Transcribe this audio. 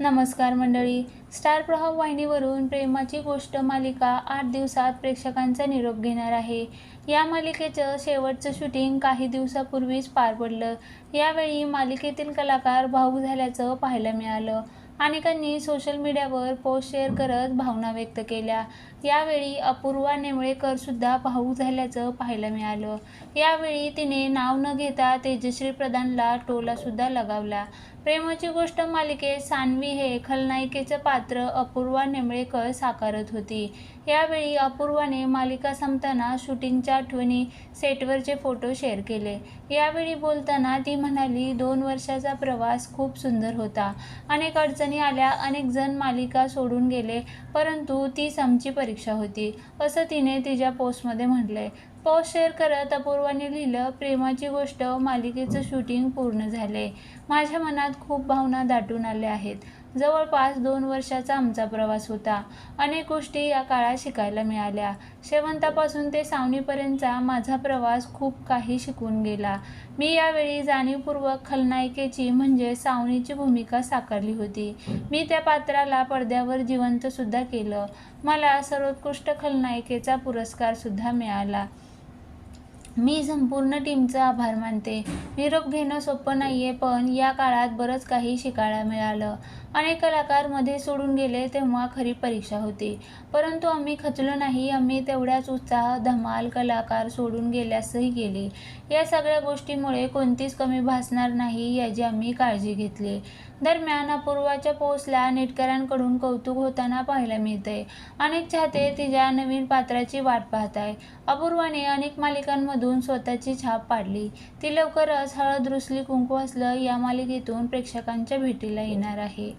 नमस्कार मंडळी. स्टार प्रभाव वाहिनीवरून प्रेमाची गोष्ट मालिका आठ दिवसात प्रेक्षकांचा निरोप घेणार आहे. या मालिकेचं शेवटचं शूटिंग काही दिवसापूर्वीच पार पडलं. यावेळी मालिकेतील कलाकार भाऊक झाल्याचं पाहायला मिळालं. अनेकांनी सोशल मीडियावर पोस्ट शेअर करत भावना व्यक्त केल्या. यावेळी अपूर्वा नेमळेकर सुद्धा झाल्याचं पाहायला मिळालं. यावेळी तिने नाव न घेता तेजश्री प्रधानला टोला सुद्धा लगावला. प्रेमाची गोष्ट मालिकेत सान्वी हे खलनायिकेचं पात्र अपूर्वा नेमळेकर साकारत होती. यावेळी अपूर्वाने मालिका संपताना शूटिंगच्या आठवणी सेटवरचे फोटो शेअर केले. यावेळी बोलताना ती म्हणाली दोन वर्षाचा प्रवास खूप सुंदर होता. अनेक अडचणी आल्या अनेक जण मालिका सोडून गेले परंतु तीच आमची परीक्षा होती. असं तिने तिच्या पोस्टमध्ये म्हटलंय. पोस्ट शेअर करत अपूर्वाने लिहिलं प्रेमाची गोष्ट मालिकेचं शूटिंग पूर्ण झाले माझ्या मनात खूप भावना दाटून आल्या आहेत. जवळपास दोन वर्षाचा आमचा प्रवास होता. अनेक गोष्टी या काळात शिकायला मिळाल्या. शेवंतापासून ते सावनीपर्यंतचा माझा प्रवास खूप काही शिकून गेला. मी यावेळी जाणीवपूर्वक खलनायिकेची म्हणजे सावनीची भूमिका साकारली होती. मी त्या पात्राला पडद्यावर जिवंतसुद्धा केलं. मला सर्वोत्कृष्ट खलनायिकेचा पुरस्कारसुद्धा मिळाला. मी संपूर्ण टीमचा आभार मानते. निरोप घेणं सोपं नाही आहे पण या काळात बरंच काही शिकायला मिळालं. अनेक कलाकारमध्ये सोडून गेले तेव्हा खरी परीक्षा होती. परंतु आम्ही खचलो नाही. आम्ही तेवढ्याच उत्साह धमाल कलाकार सोडून गेल्यासही गेले. या सगळ्या गोष्टीमुळे कोणतीच कमी भासणार नाही याची आम्ही काळजी घेतली. दरम्यान अपूर्वाच्या पोस्टला नेटकऱ्यांकडून कौतुक होताना पाहायला मिळते. अनेक चाहते तिच्या नवीन पात्राची वाट पाहत आहे अपूर्वाने अनेक मालिकांमधून स्वतःची छाप पाडली. ती लवकरच हळद रुसली कुंकू असलं या मालिकेतून प्रेक्षकांच्या भेटीला येणार आहे.